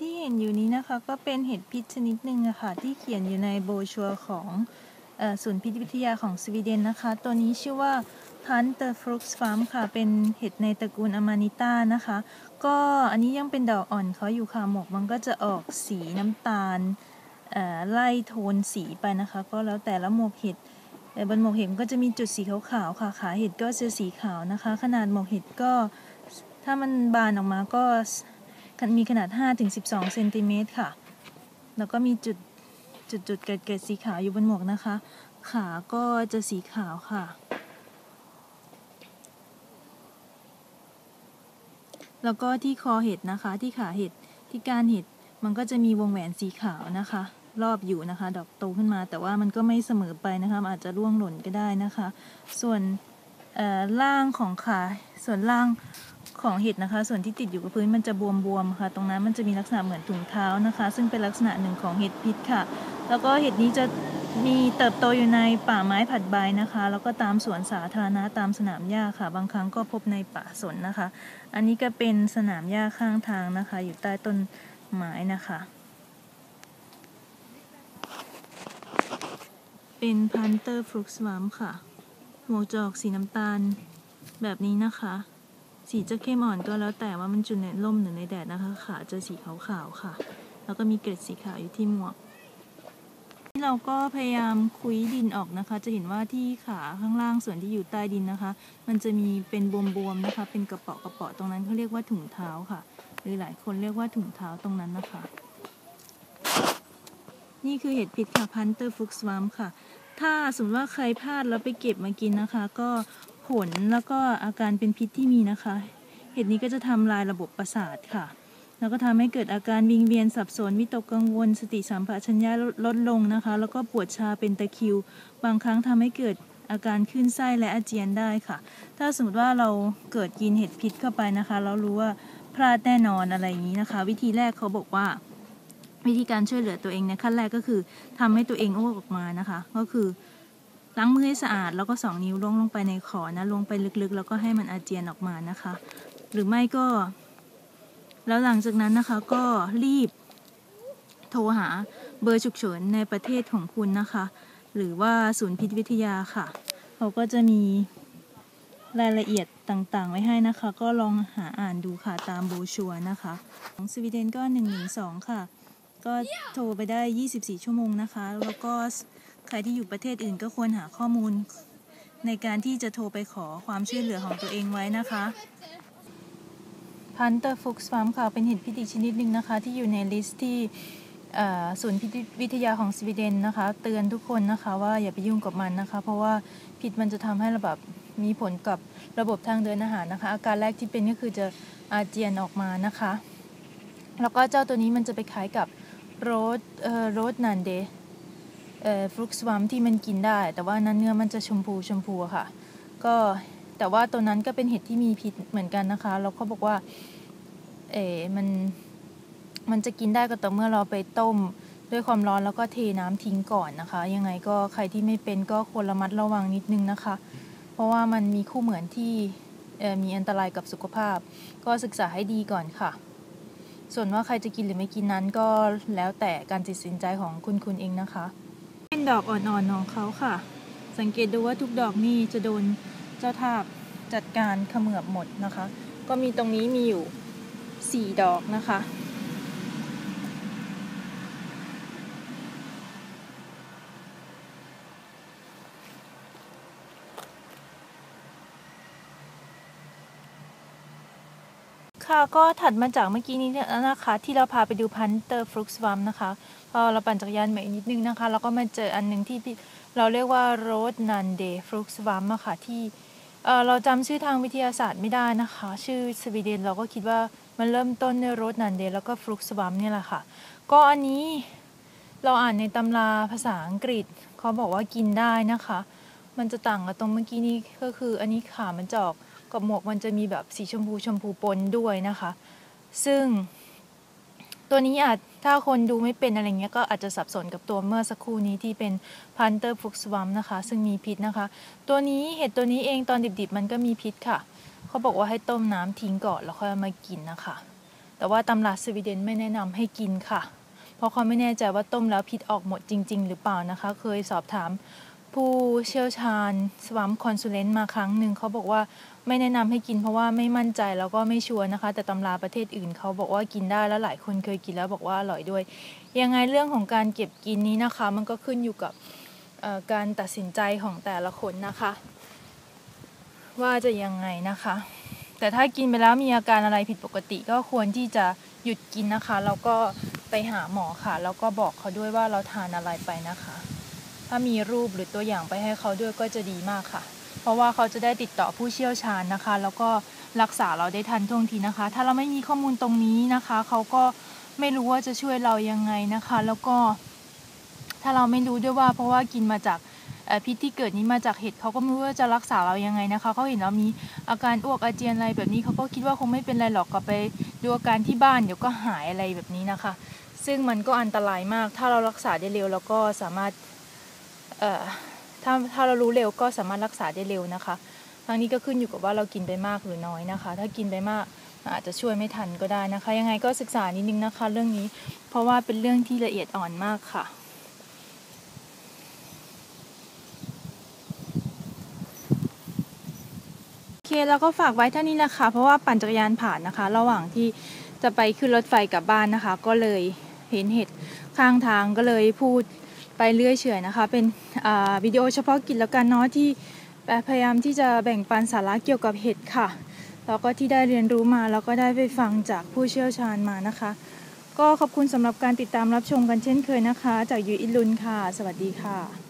ที่เห็นอยู่นี้นะคะก็เป็นเห็ดพิษชนิดหนึ่งอะค่ะที่เขียนอยู่ในโบชัวของศูนย์พิษวิทยาของสวีเดนนะคะ ตัวนี้ชื่อว่าพันเตอร์ฟรุกส์ฟาร์มค่ะ เป็นเห็ดในตระกูลอมานิต้านะคะ ก็อันนี้ยังเป็นดอกอ่อนเขาอยู่ค่ะหมกมันก็จะออกสีน้ำตาลไล่โทนสีไปนะคะ ก็แล้วแต่ละหมกเห็ดบนหมกเห็ดก็จะมีจุดสีขาวๆค่ะขาเห็ดก็จะสีขาวนะคะ ขนาดหมกเห็ดก็ถ้ามันบานออกมาก็ มีขนาด 5-12 เซนติเมตรค่ะ แล้วก็มีจุดจุดจุดเกล็ดเกล็ดสีขาวอยู่บนหมวกนะคะ ขาก็จะสีขาวค่ะ แล้วก็ที่คอเห็ดนะคะ ที่ขาเห็ด ที่ก้านเห็ด มันก็จะมีวงแหวนสีขาวนะคะ รอบอยู่นะคะ ดอกโตขึ้นมา แต่ว่ามันก็ไม่เสมอไปนะคะ อาจจะร่วงหล่นก็ได้นะคะ ส่วนล่างของขา ส่วนล่าง ของเห็ดนะคะ ส่วนที่ติดอยู่กับพื้นมันจะบวมๆค่ะ ตรงนั้นมันจะมีลักษณะเหมือนถุงเท้านะคะ ซึ่งเป็นลักษณะหนึ่งของเห็ดพิษค่ะ แล้วก็เห็ดนี้จะมีเติบโตอยู่ในป่าไม้ผัดใบนะคะ แล้วก็ตามสวนสาธารณะตามสนามหญ้าค่ะ บางครั้งก็พบในป่าสนนะคะ อันนี้ก็เป็นสนามหญ้าข้างทางนะคะ อยู่ใต้ต้นไม้นะคะ เป็นพันเตอร์ฟลุกสวัมค่ะ หมวกจอกสีน้ำตาลแบบนี้นะคะ สีจะเข้มอ่อนก็แล้วแต่ว่ามันจุในร่มหรือในแดดนะคะ ขาจะสีขาวๆค่ะ แล้วก็มีเกล็ดสีขาวอยู่ที่หมวกที่เราก็พยายามคุยดินออกนะคะ จะเห็นว่าที่ขาข้างล่างส่วนที่อยู่ใต้ดินนะคะ มันจะมีเป็นบวมๆนะคะ เป็นกระเปาะกระเปาะตรงนั้นเขาเรียกว่าถุงเท้าค่ะ หรือหลายคนเรียกว่าถุงเท้าตรงนั้นนะคะ นี่คือเห็ดพิษค่ะพันเตอร์ฟุกสวามค่ะ ถ้าสมมติว่าใครพลาดแล้วไปเก็บมากินนะคะ ก็ ผลแล้วก็อาการเป็นพิษที่มีนะคะ เห็ดนี้ก็จะทำลายระบบประสาทค่ะ แล้วก็ทำให้เกิดอาการวิงเวียนสับสนวิตกกังวล สติสัมปชัญญะลดลงนะคะ แล้วก็ปวดชาเป็นตะคิว บางครั้งทำให้เกิดอาการขึ้นไส้และอาเจียนได้ค่ะ ถ้าสมมติว่าเราเกิดกินเห็ดพิษเข้าไปนะคะ เรารู้ว่าพลาดแน่นอนอะไรอย่างนี้นะคะ วิธีแรกเขาบอกว่า วิธีการช่วยเหลือตัวเองในขั้นแรกก็คือทำให้ตัวเองอ้วกออกมานะคะ ก็คือ ล้างมือให้สะอาดแล้วก็สองนิ้วลงลงไปในขอนะลงไปลึกๆ แล้วก็ให้มันอาเจียนออกมานะคะ หรือไม่ก็ แล้วหลังจากนั้นนะคะก็รีบ โทรหาเบอร์ฉุกเฉินในประเทศของคุณนะคะ หรือว่าศูนย์พิษวิทยาค่ะเขาก็จะมีรายละเอียดต่างๆ ไว้ให้นะคะ ก็ลองหาอ่านดูค่ะตามโบชัวนะคะของสวีเดนก็ 112 ค่ะ ก็โทรไปได้ 24 ชั่วโมงนะคะ แล้วก็ ใครที่อยู่ประเทศอื่นก็ควรหาข้อมูล ในการที่จะโทรไปขอความช่วยเหลือของตัวเองไว้นะคะพันเตอร์ฟุกส์ฟาร์มค่ะเป็นเห็ดพิษอีกชนิดหนึ่งนะคะ ที่อยู่ในลิสต์ที่ศูนย์พิษวิทยาของสวีเดนนะคะ เตือนทุกคนนะคะว่าอย่าไปยุ่งกับมันนะคะ เพราะว่าพิษมันจะทำให้ระบบมีผลกับระบบทางเดินอาหารนะคะ อาการแรกที่เป็นก็คือจะอาเจียนออกมานะคะ แล้วก็เจ้าตัวนี้มันจะไปคล้ายกับโรสเอ่อโรสนันเด ฟลุกสวัมที่มันกินได้ แต่ว่านั้นเนื้อมันจะชมพูชมพูค่ะ ก็แต่ว่าตัวนั้นก็เป็นเห็ดที่มีพิษเหมือนกันนะคะแล้วเขาบอกว่าเอมันมันจะกินได้ก็ต่อเมื่อเราไปต้มด้วยความร้อนแล้วก็เทน้ำทิ้งก่อนนะคะ ยังไงก็ใครที่ไม่เป็นก็ควรระมัดระวังนิดนึงนะคะ เพราะว่ามันมีคู่เหมือนที่มีอันตรายกับสุขภาพ ก็ศึกษาให้ดีก่อนค่ะ ส่วนว่าใครจะกินหรือไม่กินนั้นก็แล้วแต่การตัดสินใจของคุณคุณเองนะคะ นดอกอ่อนๆของเขาค่ะ สังเกตดูว่าทุกดอกนี่จะโดนเจ้าทาบจัดการเขมือบหมดนะคะ ก็มีตรงนี้มีอยู่สี่ดอกนะคะ ค่ะ ก็ถัดมาจากเมื่อกี้นี้นะคะ ที่เราพาไปดูพันเตอร์ฟลุกสวัมนะคะพอเราปั่นจักรยานใหม่นิดนึงนะคะ แล้วก็มาเจออันหนึ่งที่เราเรียกว่าโรดนันเดฟลุกสวัมอะค่ะที่เราจำชื่อทางวิทยาศาสตร์ไม่ได้นะคะ ชื่อสวีเดนเราก็คิดว่ามันเริ่มต้นด้วยโรดนันเดแล้วก็ฟลุกสวัมเนี่ยแหละค่ะ ก็อันนี้เราอ่านในตำราภาษาอังกฤษเขาบอกว่ากินได้นะคะ มันจะต่างกับตรงเมื่อกี้นี้ก็คืออันนี้ขามันจอก กับหมวกมันจะมีแบบสีชมพูชมพูปนด้วยนะคะ ซึ่งตัวนี้อาจถ้าคนดูไม่เป็นอะไรเงี้ยก็อาจจะสับสนกับตัวเมื่อสักครู่นี้ที่เป็นพันเตอร์ฟุกสวัมนะคะ ซึ่งมีพิษนะคะ ตัวนี้เห็ดตัวนี้เองตอนดิบๆ มันก็มีพิษค่ะ เขาบอกว่าให้ต้มน้ำทิ้งก่อนแล้วค่อยมากินนะคะ แต่ว่าตำราสวีเดนไม่แนะนำให้กินค่ะ เพราะเขาไม่แน่ใจว่าต้มแล้วพิษออกหมดจริง ๆ หรือเปล่านะคะ เคยสอบถาม ผู้เชี่ยวชาญสวัมคอนซูเลนต์มาครั้งหนึ่งเขาบอกว่าไม่แนะนำให้กินเพราะว่าไม่มั่นใจแล้วก็ไม่ชัวร์นะคะ แต่ตำราประเทศอื่นเขาบอกว่ากินได้แล้วหลายคนเคยกินแล้วบอกว่าอร่อยด้วย ยังไงเรื่องของการเก็บกินนี้นะคะ มันก็ขึ้นอยู่กับการตัดสินใจของแต่ละคนนะคะ ว่าจะยังไงนะคะ แต่ถ้ากินไปแล้วมีอาการอะไรผิดปกติ ก็ควรที่จะหยุดกินนะคะแล้วก็ไปหาหมอค่ะ แล้วก็บอกเขาด้วยว่าเราทานอะไรไปนะคะ ถ้ามีรูปหรือตัวอย่างไปให้เขาด้วยก็จะดีมากค่ะ เพราะว่าเขาจะได้ติดต่อผู้เชี่ยวชาญนะคะ แล้วก็รักษาเราได้ทันท่วงทีนะคะ ถ้าเราไม่มีข้อมูลตรงนี้นะคะ เขาก็ไม่รู้ว่าจะช่วยเรายังไงนะคะ แล้วก็ถ้าเราไม่รู้ด้วยว่า เพราะว่ากินมาจากพิษที่เกิดนี้มาจากเห็ดเขาก็ไม่รู้ว่าจะรักษาเรายังไงนะคะเขาเห็นเรามีอาการอ้วกอาเจียนอะไรแบบนี้เขาก็คิดว่าคงไม่เป็นไรหรอกก็ไปดูอาการที่บ้านเดี๋ยวก็หายอะไรแบบนี้นะคะ ซึ่งมันก็อันตรายมาก ถ้าเรารักษาได้เร็วเราก็สามารถ ถ้าถ้าเรารู้เร็วก็สามารถรักษาได้เร็วนะคะทั้งนี้ก็ขึ้นอยู่กับว่าเรากินไปมากหรือน้อยนะคะ ถ้ากินไปมากอาจจะช่วยไม่ทันก็ได้นะคะ ยังไงก็ศึกษานิดนึงนะคะ เรื่องนี้เพราะว่าเป็นเรื่องที่ละเอียดอ่อนมากค่ะ โอเคแล้วก็ฝากไว้เท่านี้แหละคะ เพราะว่าปั่นจักรยานผ่านนะคะ ระหว่างที่จะไปขึ้นรถไฟกลับบ้านนะคะ ก็เลยเห็นเห็ดข้างทางก็เลยพูด ไปเรื่อยเฉยนะคะ เป็นวิดีโอเฉพาะกิจแล้วกันเนาะที่พยายามที่จะแบ่งปันสาระเกี่ยวกับเห็ดค่ะ แล้วก็ที่ได้เรียนรู้มาแล้วก็ได้ไปฟังจากผู้เชี่ยวชาญมานะคะ ก็ขอบคุณสำหรับการติดตามรับชมกันเช่นเคยนะคะ จากยูอิลุนค่ะ สวัสดีค่ะ